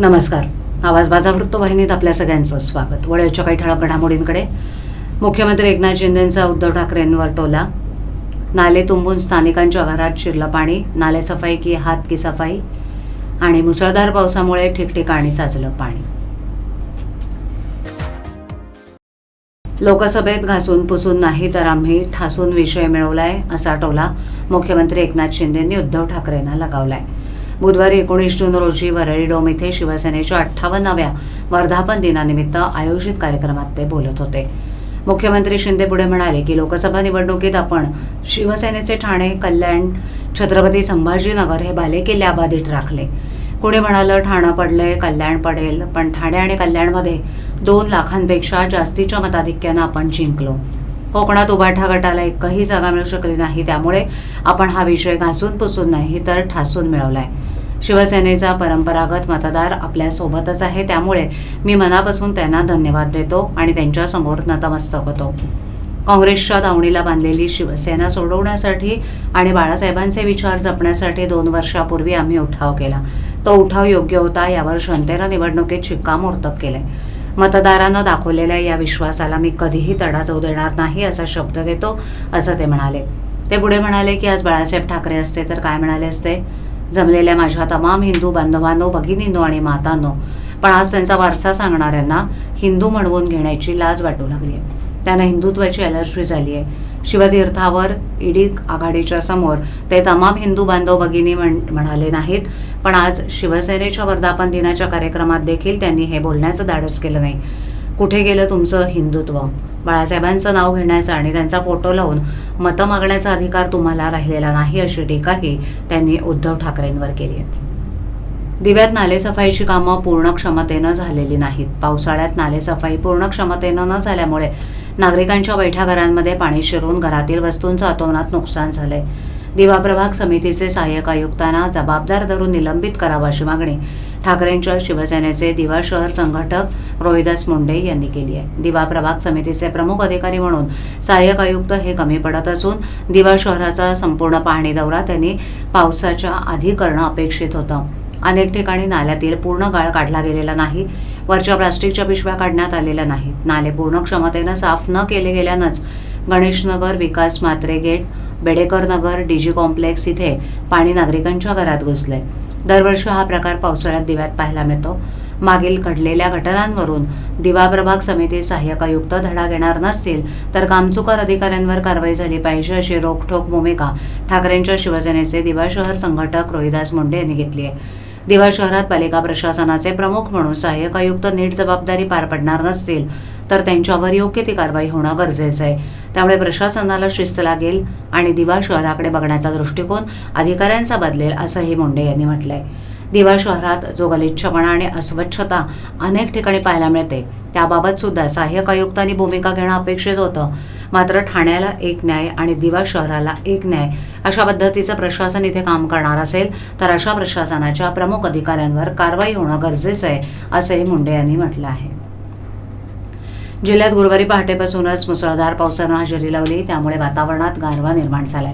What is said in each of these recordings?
नमस्कार. आवाज बाजा वृत्तवाहिनीत आपल्या सगळ्यांचं स्वागत. वळ्याच्या काही ठळक घडामोडींकडे. मुख्यमंत्री एकनाथ शिंदेंचा उद्धव ठाकरेंवर टोला. नाले तुंबून स्थानिकांच्या घरात शिरलं पाणी. नाले सफाई की हात की सफाई. आणि मुसळधार पावसामुळे ठिकठिकाणी साचलं पाणी. लोकसभेत घासून पुसून नाही तर आम्ही ठासून विषय मिळवलाय असा टोला मुख्यमंत्री एकनाथ शिंदेंनी उद्धव ठाकरेंना लगावलाय. बुधवारी एकोणीस जून रोजी वरळी डोम इथे शिवसेनेच्या अठ्ठावन्नाव्या वर्धापन दिनानिमित्त आयोजित कार्यक्रमात ते बोलत होते. मुख्यमंत्री शिंदे पुढे म्हणाले की लोकसभा निवडणुकीत आपण शिवसेनेचे ठाणे कल्याण छत्रपती संभाजीनगर हे बालेकिल्ले अबाधित राखले. कुणी म्हणालं ठाणं पडलंय कल्याण पडेल पण ठाणे आणि कल्याणमध्ये दोन लाखांपेक्षा जास्तीच्या मताधिक्यानं आपण जिंकलो. कोकणात उभाठा गटाला एकही जागा मिळू शकली नाही त्यामुळे आपण हा विषय घासून पुसून नाही तर ठासून मिळवलाय. शिवसेनेचा परंपरागत मतदार आपल्यासोबतच आहे. त्यामुळे मी मनापासून त्यांना धन्यवाद देतो आणि त्यांच्यासमोर नतमस्तक होतो. काँग्रेसच्या दावणीला बांधलेली शिवसेना सोडवण्यासाठी आणि बाळासाहेबांचे विचार जपण्यासाठी दोन वर्षापूर्वी आम्ही उठाव केला. तो उठाव योग्य होता यावर जनतेनं निवडणुकीत शिक्कामोर्तब केले. मतदारांना दाखवलेल्या या विश्वासाला मी कधीही तडा जाऊ देणार नाही असा शब्द देतो असं ते म्हणाले. ते पुढे म्हणाले की आज बाळासाहेब ठाकरे असते तर काय म्हणाले असते? जमलेल्या माझ्या तमाम हिंदू बांधवांनो भगिनींनो आणि मातांनो पण आज त्यांचा वारसा सांगणाऱ्यांना हिंदू म्हणवून घेण्याची लाज वाटू लागली आहे. त्यांना हिंदुत्वाची एलर्जी झाली आहे. शिवतीर्थावर ईडी आघाडीच्या समोर ते तमाम हिंदू बांधव भगिनी म्हण म्हणाले नाहीत पण आज शिवसेनेच्या वर्धापन दिनाच्या कार्यक्रमात देखील त्यांनी हे बोलण्याचं धाडस केलं नाही. कुठे गेलं तुमचं हिंदुत्व? बाळासाहेबांचं नाव घेण्याचा आणि त्यांचा फोटो लावून मतं मागण्याचा अधिकार तुम्हाला राहिलेला नाही अशी टीकाही त्यांनी उद्धव ठाकरेंवर केली आहे. दिव्यात नालेसफाईची कामं पूर्ण क्षमतेनं झालेली नाहीत. पावसाळ्यात नालेसफाई पूर्ण क्षमतेनं न झाल्यामुळे नागरिकांच्या बैठ्या घरांमध्ये पाणी शिरून घरातील वस्तूंचं अतोनात नुकसान झालंय. दिवा प्रभाग समितीचे सहाय्यक आयुक्तांना जबाबदार धरून निलंबित करावा अशी मागणी ठाकरेंच्या शिवसेनेचे दिवा शहर संघटक रोहिदास मुंडे यांनी केली आहे. दिवा प्रभाग समितीचे प्रमुख अधिकारी म्हणून सहाय्यक आयुक्त हे कमी पडत असून दिवा शहराचा संपूर्ण पाहणी दौरा त्यांनी पावसाच्या आधी करणं अपेक्षित होतं. अनेक ठिकाणी नाल्यातील पूर्ण गाळ काढला गेलेला नाही. वरच्या प्लास्टिकच्या पिशव्या काढण्यात आलेल्या नाहीत. नाले पूर्ण क्षमतेनं साफ न केले गेल्यानंच Ganeshnagar Vikas Matre gate Bedekar Nagar DG complex इथे पाणी नागरिकांच्या घरात घुसले. दरवर्षी हा प्रकार पावसाळ्यात दिव्यात पाहायला मिळतो. मागील घडलेल्या घटनांवरून दिवा प्रभाग समिती सहाय्यक आयुक्त धडा घेणार नसतील तर कामचुकार अधिकाऱ्यांवर कारवाई झाली पाहिजे अशी रोखठोक भूमिका ठाकरेंच्या शिवसेनेचे दिवा शहर संघटक रोहिदास मुंडे यांनी घेतली आहे. दिवा शहरात पालिका प्रशासनाचे प्रमुख म्हणून सहाय्यक आयुक्त नीट जबाबदारी पार पडणार नसतील तर त्यांच्यावर योग्य ती कारवाई होणं गरजेचं आहे. त्यामुळे प्रशासनाला शिस्त लागेल आणि दिवा शहराकडे बघण्याचा दृष्टिकोन अधिकाऱ्यांचा बदलेल असंही मुंडे यांनी म्हटलंय. दिवा शहरात जो गलिच्छपणा आणि अस्वच्छता अनेक ठिकाणी पाहायला मिळते त्याबाबत सुद्धा सहाय्यक आयुक्तांनी भूमिका घेणं अपेक्षित होतं. मात्र ठाण्याला एक न्याय आणि दिवा शहराला एक न्याय अशा पद्धतीचं प्रशासन इथे काम करणार असेल तर अशा प्रशासनाच्या प्रमुख अधिकाऱ्यांवर कारवाई होणं गरजेचं आहे असंही मुंडे यांनी म्हटलं आहे. जिल्ह्यात गुरुवारी पहाटेपासूनच मुसळधार पावसानं हजेरी लावली त्यामुळे वातावरणात गारवा निर्माण झालाय.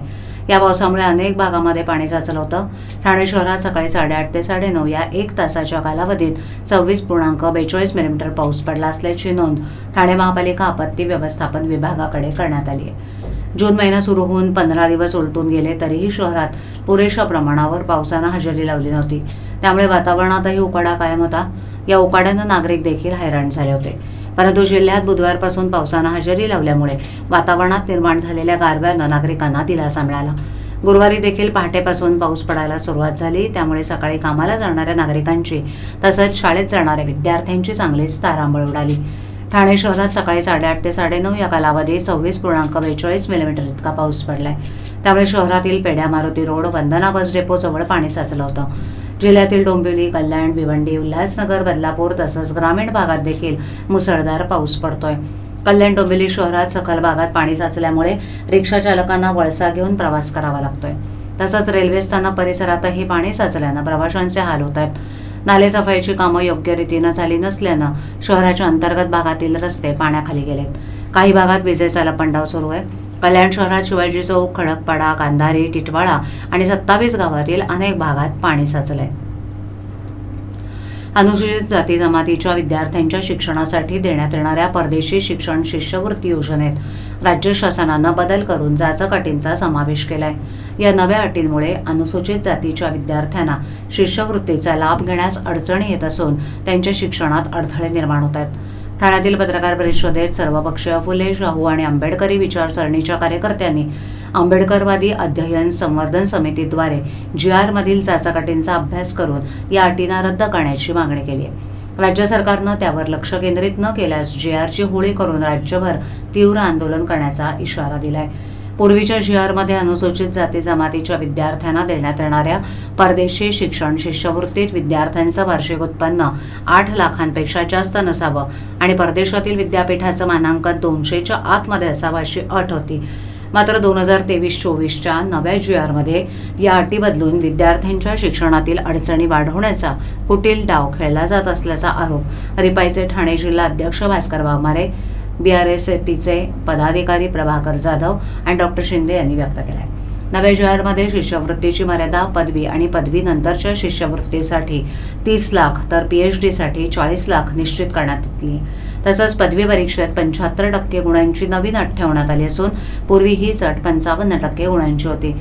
या पावसामुळे अनेक भागामध्ये पाणी साचलं होतं. ठाणे शहरात सकाळी साडेआठ ते साडेनऊ या एक तासाच्या कालावधीत सव्वीस पूर्णांक बेचाळीस मिलीमीटर पाऊस पडला असल्याची नोंद ठाणे महापालिका आपत्ती व्यवस्थापन विभागाकडे करण्यात आली आहे. जून महिना सुरू होऊन पंधरा दिवस उलटून गेले तरीही शहरात पुरेशा प्रमाणावर पावसानं हजेरी लावली नव्हती. त्यामुळे वातावरणातही उकाडा कायम होता. या उकाड्यानं नागरिक देखील हैराण झाले होते. परंतु जिल्ह्यात बुधवारपासून पावसानं हजेरी लावल्यामुळे वातावरणात निर्माण झालेल्या गारव्यानं नागरिकांना दिलासा मिळाला. गुरुवारी देखील पहाटेपासून पाऊस पडायला सुरुवात झाली. त्यामुळे सकाळी कामाला जाणाऱ्या नागरिकांची तसंच शाळेत जाणाऱ्या विद्यार्थ्यांची चांगलीच तारांबळ उडाली. ठाणे शहरात सकाळी साडेआठ ते साडेनऊ या कालावधीत सव्वीस पूर्णांक बेचाळीस मिलीमीटर इतका पाऊस पडलाय. त्यामुळे शहरातील Pedya Maruti road Vandana bus depot जवळ पाणी साचलं होतं. जिल्ह्यातील डोंबिवली कल्याण भिवंडी उल्हासनगर बदलापूर तसंच ग्रामीण भागात देखील मुसळधार पाऊस पडतोय. कल्याण डोंबिवली शहरात सखल भागात पाणी साचल्यामुळे रिक्षा चालकांना वळसा घेऊन प्रवास करावा लागतोय. तसंच रेल्वे स्थानक परिसरातही पाणी साचल्यानं प्रवाशांचे हाल होत आहेत. नालेसफाईची कामं योग्य रीतीनं झाली नसल्यानं शहराच्या अंतर्गत भागातील रस्ते पाण्याखाली गेलेत. काही भागात विजेचा लपंडाव सुरू आहे. कल्याण शहरात शिवाजी चौक खडकपाडा कांधारी टिटवाळा आणि सत्तावीस गावातील अनेक भागात पाणी साचलंय. अनुसूचित जाती जमातीच्या विद्यार्थ्यांच्या शिक्षणासाठी देण्यात येणाऱ्या परदेशी शिक्षण शिष्यवृत्ती योजनेत राज्य शासनानं बदल करून जाचक अटींचा समावेश केलाय. या नव्या अटींमुळे अनुसूचित जातीच्या विद्यार्थ्यांना शिष्यवृत्तीचा लाभ घेण्यास अडचणी येत असून त्यांच्या शिक्षणात अडथळे निर्माण होत आहेत. ठाण्यातील पत्रकार परिषदेत सर्वपक्षीय फुले शाहू आणि आंबेडकरी विचारसरणीच्या कार्यकर्त्यांनी आंबेडकरवादी अध्ययन संवर्धन समितीद्वारे जी आरमधील चाचाकाटींचा अभ्यास करून या अटींना रद्द करण्याची मागणी केली आहे. राज्य सरकारनं त्यावर लक्ष केंद्रित न केल्यास जी आरची होळी करून राज्यभर तीव्र आंदोलन करण्याचा इशारा दिलाय. पूर्वीच्या जी आरमध्ये अनुसूचित जाती जमातीच्या विद्यार्थ्यांना देण्यात येणाऱ्या परदेशी शिक्षण शिष्यवृत्तीत विद्यार्थ्यांचं वार्षिक उत्पन्न आठ लाखांपेक्षा जास्त नसावं आणि परदेशातील विद्यापीठाचं मानांकन दोनशेच्या आतमध्ये असावं अशी अट होती. मात्र दोन हजार तेवीस चोवीसच्या नव्या जी आरमध्ये या अटी बदलून विद्यार्थ्यांच्या शिक्षणातील अडचणी वाढवण्याचा कुटील डाव खेळला जात असल्याचा आरोप रिपाईचे ठाणे जिल्हा अध्यक्ष Bhaskar Waghmare B R S पीचे पदाधिकारी प्रभाकर जाधव आणि डॉक्टर शिंदे यांनी व्यक्त केला आहे नव्या जी शिष्यवृत्तीची मर्यादा पदवी आणि पदवीनंतरच्या शिष्यवृत्तीसाठी तीस लाख तर पीएच डीसाठी चाळीस लाख निश्चित करण्यात आली तसंच पदवी परीक्षेत पंच्याहत्तर टक्के गुणांची नवीन अट ठेवण्यात आली असून पूर्वी हीच अट पंचावन्न टक्के गुणांची होती.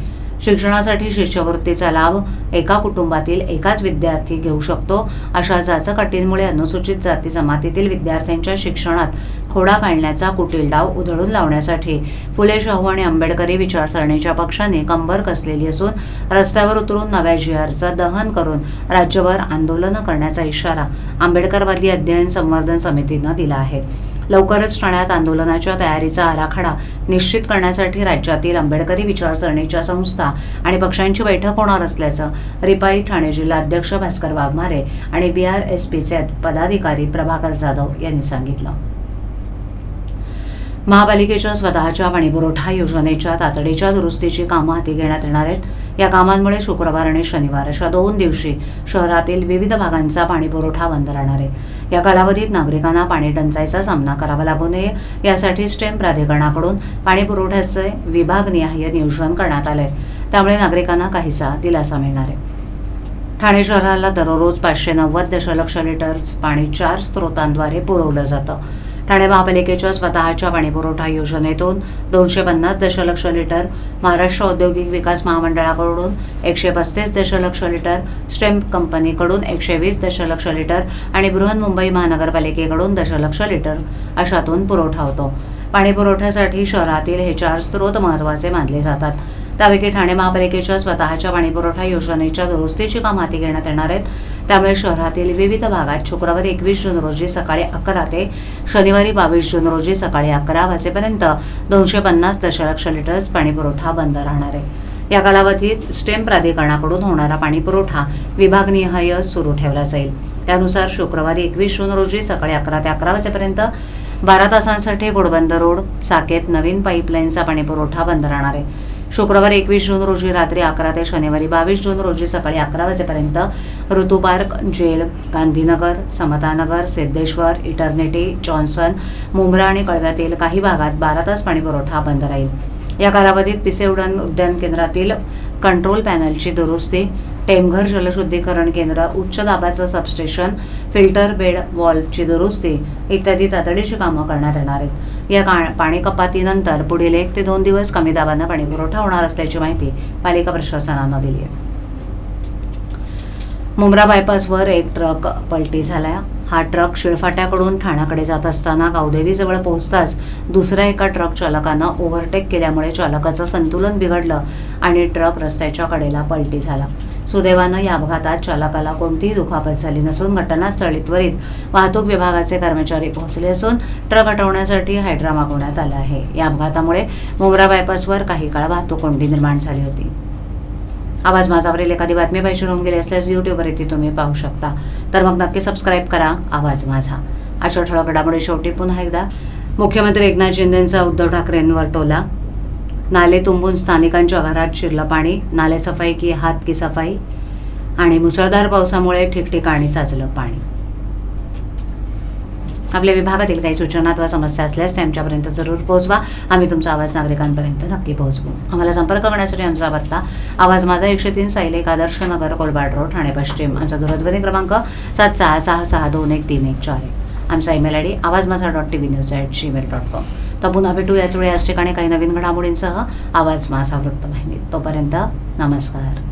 शिक्षणासाठी शिष्यवृत्तीचा लाभ एका कुटुंबातील एकाच विद्यार्थी घेऊ शकतो. अशा जाचक अटींमुळे अनुसूचित जाती जमातीतील विद्यार्थ्यांच्या शिक्षणात खोडा काढण्याचा कुटील डाव उधळून लावण्यासाठी फुले शाहू आणि आंबेडकरी विचारसरणीच्या पक्षाने कंबर कसलेली असून रस्त्यावर उतरून नव्या जीआरचं दहन करून राज्यभर आंदोलनं करण्याचा इशारा आंबेडकरवादी अध्ययन संवर्धन समितीनं दिला आहे. लवकरच ठाण्यात आंदोलनाच्या तयारीचा आराखडा निश्चित करण्यासाठी राज्यातील आंबेडकरी विचारसरणीच्या संस्था आणि पक्षांची बैठक होणार असल्याचं रिपाई ठाणे जिल्हा अध्यक्ष भास्कर वाघमारे आणि बी आर एस पीचे पदाधिकारी प्रभाकर जाधव यांनी सांगितलं. महापालिकेच्या स्वतःच्या पाणीपुरवठा योजनेच्या तातडीच्या दुरुस्तीची कामं हाती घेण्यात येणार आहेत. या कामांमुळे शुक्रवार आणि शनिवार अशा दोन दिवशी शहरातील विविध भागांचा पाणीपुरवठा बंद राहणार आहे. या कालावधीत नागरिकांना पाणी टंचाईचा सामना करावा लागू नये. यासाठी स्टेम प्राधिकरणाकडून पाणीपुरवठ्याचे विभागनिहाय नियोजन करण्यात आले त्यामुळे नागरिकांना काहीसा दिलासा मिळणार आहे. ठाणे शहराला दररोज पाचशे नव्वद दशलक्ष लिटर पाणी चार स्त्रोतांद्वारे पुरवलं जातं. ठाणे महापालिकेच्या स्वतःच्या पाणीपुरवठा योजनेतून दोनशे पन्नास दशलक्ष लिटर महाराष्ट्र औद्योगिक विकास महामंडळाकडून एकशे पस्तीस दशलक्ष लिटर स्टेम कंपनीकडून एकशे वीस दशलक्ष लिटर आणि बृहन्मुंबई महानगरपालिकेकडून दशलक्ष लिटर अशातून पुरवठा होतो. पाणी पुरवठ्यासाठी शहरातील हे चार स्रोत महत्त्वाचे मानले जातात. त्यापैकी ठाणे महापालिकेच्या स्वतःच्या पाणीपुरवठा योजनेच्या दुरुस्तीची काम हाती घेण्यात येणार आहेत. त्यामुळे शहरातील विविध भागात शुक्रवारी एकवीस जून रोजी सकाळी अकरा ते शनिवारी बावीस जून रोजी सकाळी अकरा वाजेपर्यंत दोनशे पन्नास दशलक्ष लिटर्स पाणीपुरवठा बंद राहणार आहे. या कालावधीत स्टेम प्राधिकरणाकडून होणारा पाणीपुरवठा विभागनिहाय सुरू ठेवला जाईल. त्यानुसार शुक्रवारी एकवीस जून रोजी सकाळी अकरा ते अकरा वाजेपर्यंत बारा तासांसाठी घोडबंदर रोड साकेत नवीन पाईपलाईनचा पाणीपुरवठा बंद राहणार आहे. शुक्रवार एकवीस जून रोजी रात्री अकरा ते शनिवारी बावीस जून रोजी सकाळी अकरा वाजेपर्यंत Rutu park jail Gandhinagar Samatanagar Siddheshwar Eternity Johnson Mumbra आणि कळव्यातील काही भागात बारा तास पाणीपुरवठा बंद राहील. या कालावधीत पिसे पिसेउडण उद्यान केंद्रातील कंट्रोल पॅनलची दुरुस्ती टेमघर जलशुद्धीकरण केंद्र उच्च दाबाचं सबस्टेशन फिल्टर बेड वॉल्वची दुरुस्ती इत्यादी तातडीची कामं करण्यात येणार आहेत. या का पाणी कपातीनंतर पुढील एक ते दोन दिवस कमी दाबानं पाणीपुरवठा होणार असल्याची माहिती पालिका प्रशासनानं दिली आहे. मुंब्रा बायपासवर एक ट्रक पलटी झाला हा ट्रक शिळफाट्याकडून ठाण्याकडे जात असताना गावदेवीजवळ पोहोचताच दुसऱ्या एका ट्रक चालकानं ओव्हरटेक केल्यामुळे चालकाचं संतुलन बिघडलं आणि ट्रक रस्त्याच्या कडेला पलटी झाला. सुदैवानं या अपघातात चालकाला कोणतीही दुखापत झाली नसून घटनास्थळी त्वरित वाहतूक विभागाचे कर्मचारी पोहोचले असून ट्रक हटवण्यासाठी हायड्रा मागवण्यात आला आहे. या अपघातामुळे मुंब्रा बायपासवर काही काळ वाहतूक कोंडी निर्माण झाली होती. आवाज माझावरील एखादी बातमी पाहिजे होऊन गेली असल्यास यूट्यूबवर इथे तुम्ही पाहू शकता. तर मग नक्की सबस्क्राईब करा. आवाज माझा. अशा ठळक घडामोडी शेवटी पुन्हा एकदा. मुख्यमंत्री एकनाथ शिंदेंचा उद्धव ठाकरेंवर टोला. नाले तुंबून स्थानिकांच्या घरात शिरलं पाणी नाले सफाई की हात की सफाई आणि मुसळधार पावसामुळे ठिकठिकाणी साचलं पाणी. आपल्या विभागातील काही सूचना अथवा समस्या असल्यास ते आमच्यापर्यंत जरूर पोहोचवा. आम्ही तुमचा आवाज नागरिकांपर्यंत नक्की पोहोचवू. आम्हाला संपर्क करण्यासाठी आमचा पत्ता आवाज माझा एकशे तीन सायलेक आदर्श नगर कोलबाड रोड ठाणे पश्चिम. आमचा दूरध्वनी क्रमांक सात सहा सहा सहा दोन एक तीन एक चार आहे आमचा email I D Awaaz Majha dot T V news at Gmail dot com. तर पुन्हा भेटू याच वेळी याच ठिकाणी काही नवीन घडामोडींसह. आवाज माझा वृत्तवाहिनी. तोपर्यंत नमस्कार.